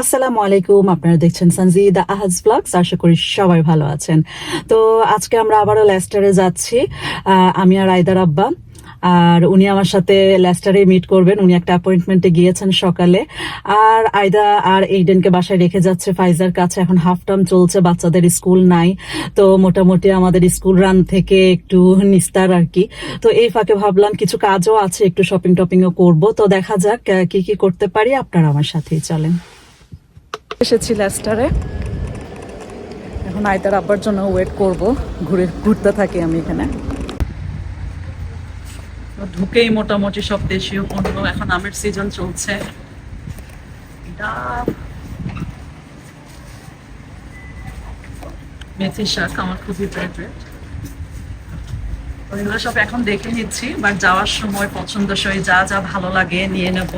আসসালামু আলাইকুম, আপনারা দেখছেন সঞ্জিদা আহাজ ব্লগস আশা করি সবাই ভালো আছেন। তো আজকে আমরা আবারও লেস্টারে যাচ্ছি আমি আর আইদার আব্বা। আর উনি আমার সাথে লেস্টারে মিট করবেন, উনি একটা অ্যাপয়েন্টমেন্টে গিয়েছেন সকালে। আর আয়দা আর এইডেনকে বাসায় রেখে যাচ্ছে, ফাইজার কাছে। এখন হাফ টার্ম চলছে, বাচ্চাদের স্কুল নাই। তো মোটামুটি আমাদের স্কুল রান থেকে একটু নিস্তার আর কি। তো এই ফাঁকে ভাবলাম কিছু কাজও আছে, একটু শপিং টপিংও করব। তো দেখা যাক কি কি করতে পারি, আপনারা আমার সাথেই চলেন। এসেছি লেস্টারে এখন আয়তার আব্বার জন্য ওয়েট করব। ঘুরে ঘুরতে থাকি আমি এখানে। ঢুকেই মোটামুটি সব দেশীয় পণ্য এখন আমের সিজন চলছে। মেথি শাক আমার খুবই ফেভারিট ওইগুলো সব এখন দেখে নিচ্ছি বাট যাওয়ার সময় পছন্দসই যা যা ভালো লাগে নিয়ে নেব।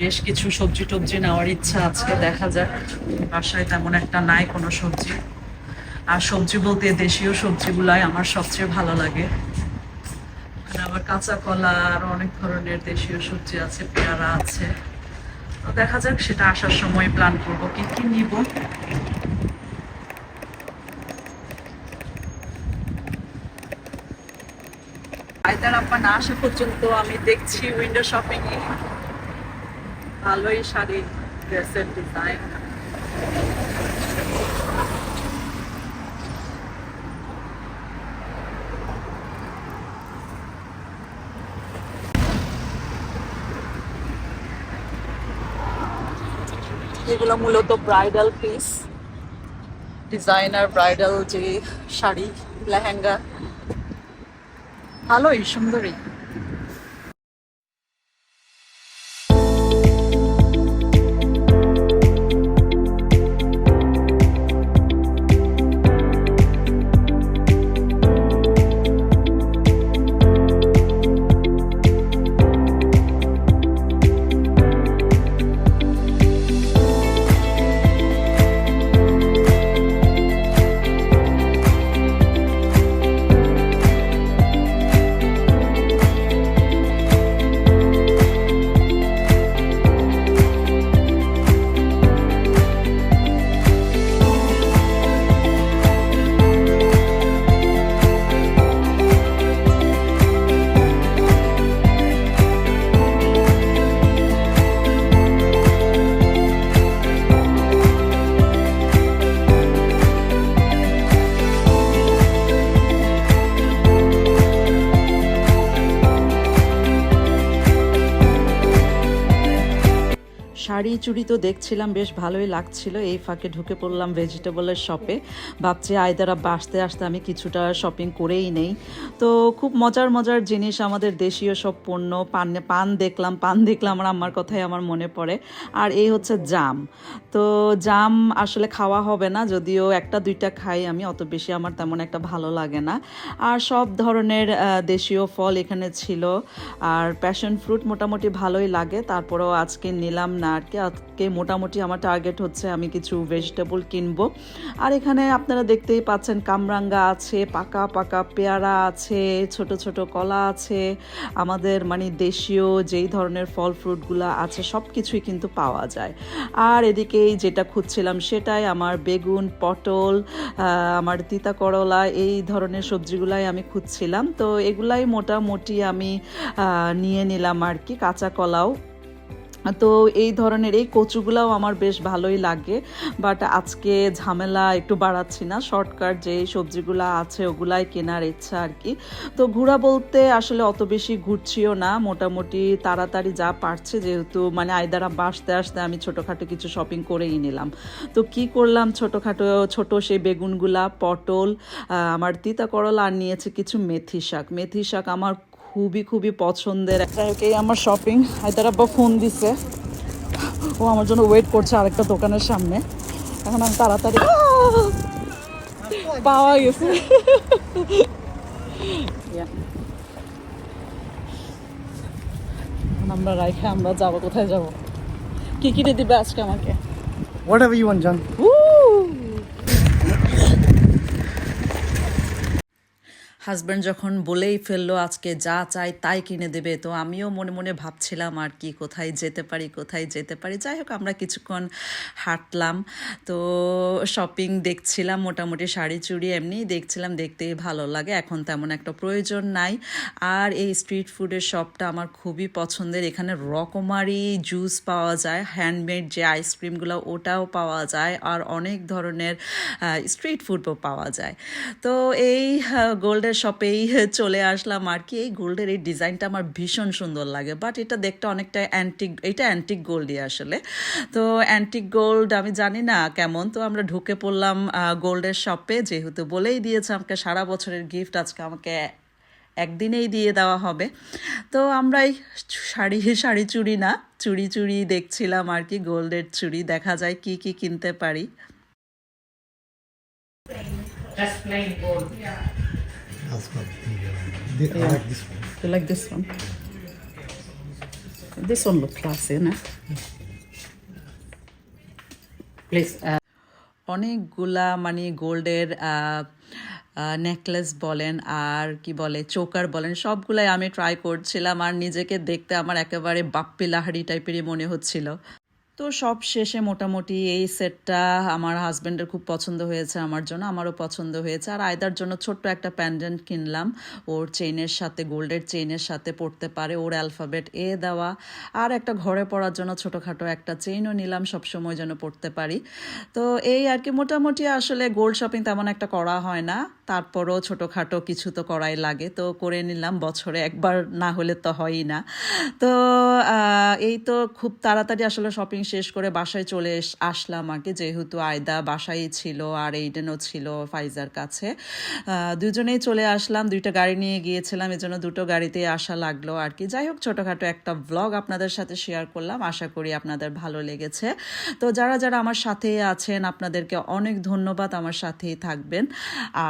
বেশ কিছু সবজি টবজি নেওয়ার ইচ্ছা আজকে দেখা যাক। বাসায় তেমন একটা নাই কোনো সবজি। আর সবজি বলতে দেশীয় সবজিগুলাই আমার সবচেয়ে ভালো লাগে। আবার কাঁচা কলা আর অনেক ধরনের দেশীয় সবজি আছে, পেয়ারা আছে। তো দেখা যাক, সেটা আসার সময় প্ল্যান করব। কি কি নিব? আয়তার আপা না আসা পর্যন্ত আমি দেখছি উইন্ডো শপিং এ ভালোই শাড়ি ড্রেসের ডিজাইন এগুলো মূলত ব্রাইডাল পিস ডিজাইনার ব্রাইডাল যে শাড়ি, লেহেঙ্গা। ভালোই সুন্দরী শাড়ি চুড়ি তো দেখছিলাম, বেশ ভালোই লাগছিল। এই ফাঁকে ঢুকে পড়লাম ভেজিটেবলের শপে ভাবছি আয়দারা বাসতে আসতে আমি কিছুটা শপিং করেই নেই। তো খুব মজার মজার জিনিস আমাদের দেশীয় সব পণ্য, পান পান দেখলাম পান দেখলাম আর আমার কথাই আমার মনে পড়ে। আর এই হচ্ছে জাম। তো জাম আসলে খাওয়া হবে না, যদিও একটা, দুইটা খাই আমি, অত বেশি আমার তেমন একটা ভালো লাগে না। আর সব ধরনের দেশীয় ফল এখানে ছিল। আর প্যাশন ফ্রুট মোটামুটি ভালোই লাগে। তারপরেও আজকে নিলাম না আর কি আজকে মোটামুটি আমার টার্গেট হচ্ছে আমি কিছু ভেজিটেবল কিনবো। আর এখানে আপনারা দেখতেই পাচ্ছেন কামরাঙ্গা আছে, পাকা পাকা পেয়ারা আছে, ছোট ছোট কলা আছে, আমাদের মানে দেশীয় যেই ধরনের ফল ফ্রুটগুলো আছে সব কিছুই কিন্তু পাওয়া যায়। আর এদিকেই যেটা খুঁজছিলাম সেটাই আমার বেগুন, পটল আমার তিতা করলা, এই ধরনের সবজিগুলাই আমি খুঁজছিলাম। তো এগুলাই মোটামুটি আমি নিয়ে নিলাম আর কি, কাঁচা কলাও। তো এই ধরনের এই কচুগুলাও আমার বেশ ভালোই লাগে বাট আজকে ঝামেলা একটু বাড়াচ্ছি না। শর্টকাট যে সবজিগুলো আছে ওগুলাই কেনার ইচ্ছা আর কি। তো ঘোরা বলতে আসলে অত বেশি ঘুরছিও না, মোটামুটি তাড়াতাড়ি যা পারছে, যেহেতু মানে আয়দারা বাসতে আসতে আমি ছোটোখাটো কিছু শপিং করেই নিলাম। তো কি করলাম ছোটোখাটো, ছোট সেই বেগুনগুলা, পটল আমার তিতা করলা আর নিয়েছে কিছু মেথি শাক। মেথি শাক আমার খুবই খুবই পছন্দের। একটা আমার শপিং হায়দ্রাবাদ ফোন দিছে। ও আমার জন্য ওয়েট করছে আরেকটা দোকানের সামনে। এখন আমি তাড়াতাড়ি পাওয়া গেছে। আমরা রাইখে আমরা যাব কোথায় যাব? কি কিনে দিবে আজকে আমাকে? Whatever you want, John. Woo! Husband যখন বলেই ফেলল, আজকে যা চাই তাই কিনে দেবে। তো আমিও মনে মনে ভাবছিলাম, আর কি, কোথায় যেতে পারি, কোথায় যেতে পারি? যাই হোক, আমরা কিছুক্ষণ হাঁটলাম, তো শপিং দেখছিলাম, মোটামুটি শাড়ি চুড়ি এমনিই দেখছিলাম, দেখতেই ভালো লাগে, এখন তেমন একটা প্রয়োজন নাই। আর এই স্ট্রিট ফুডের শপটা আমার খুবই পছন্দের, এখানে রকমারি জুস পাওয়া যায় হ্যান্ডমেড যে আইসক্রিমগুলো ওটাও পাওয়া যায়, আর অনেক ধরনের স্ট্রিট ফুডও পাওয়া যায়। তো এই গোল্ডের শপেই চলে আসলাম আর কি। এই গোল্ডের এই ডিজাইনটা আমার ভীষণ সুন্দর লাগে বাট এটা দেখতে অনেকটা অ্যান্টিক এটা অ্যান্টিক গোল্ডই আসলে। তো অ্যান্টিক গোল্ড আমি জানি না কেমন, তো আমরা ঢুকে পড়লাম গোল্ডের শপে যেহেতু বলেই দিয়েছে আমাকে, সারা বছরের গিফট আজকে আমাকে একদিনেই দিয়ে দেওয়া হবে। তো আমরা এই শাড়ি শাড়ি চুড়ি না চুড়ি চুড়ি দেখছিলাম আর কি, গোল্ডের চুড়ি দেখা যায় কি কি কিনতে পারি। Just plain gold. That's what the, I like this one. You like this one? This one look classy, না? Please, uh, অনেকগুলা মানে গোল্ডের নেকলেস বলেন আর কি বলে চোকার বলেন সবগুলাই আমি ট্রাই করছিলাম আর নিজেকে দেখতে আমার একেবারে বাপ্পি লাহারি টাইপেরই মনে হচ্ছিল তো সব শেষে মোটামুটি এই সেটটা আমার হাজব্যান্ডের খুব পছন্দ হয়েছে আমার জন্য, আমারও পছন্দ হয়েছে। আর আয়দার জন্য ছোট্ট একটা প্যান্ডেন্ট কিনলাম। ওর চেইনের সাথে, গোল্ডের চেইনের সাথে পড়তে পারে ওর অ্যালফাবেট এ দেওয়া। আর একটা ঘরে পড়ার জন্য ছোটোখাটো একটা চেইনও নিলাম, সবসময় যেন পড়তে পারি। তো এই আর কি, মোটামুটি আসলে গোল্ড শপিং তেমন একটা করা হয় না। তারপরও ছোটোখাটো কিছু তো করাই লাগে। তো করে নিলাম, বছরে একবার না হলে তো হয়ই না। তো এই তো খুব তাড়াতাড়ি আসলে শপিং শেষ করে বাসায় চলে আসলাম আর কি যেহেতু আয়দা বাসায় ছিল আর এইডেনও ছিল ফাইজার কাছে। দুজনেই চলে আসলাম, দুইটা গাড়ি নিয়ে গিয়েছিলাম, এজন্য দুটো গাড়িতে আসা লাগল আর কি। যাই হোক, ছোটোখাটো একটা ব্লগ আপনাদের সাথে শেয়ার করলাম, আশা করি আপনাদের ভালো লেগেছে। তো যারা যারা আমার সাথে আছেন, আপনাদেরকে অনেক ধন্যবাদ আমার সাথেই থাকবেন।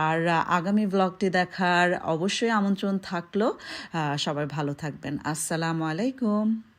আর আগামী ব্লগটি দেখার অবশ্যই আমন্ত্রণ থাকল। সবাই ভালো থাকবেন। আসসালামু আলাইকুম।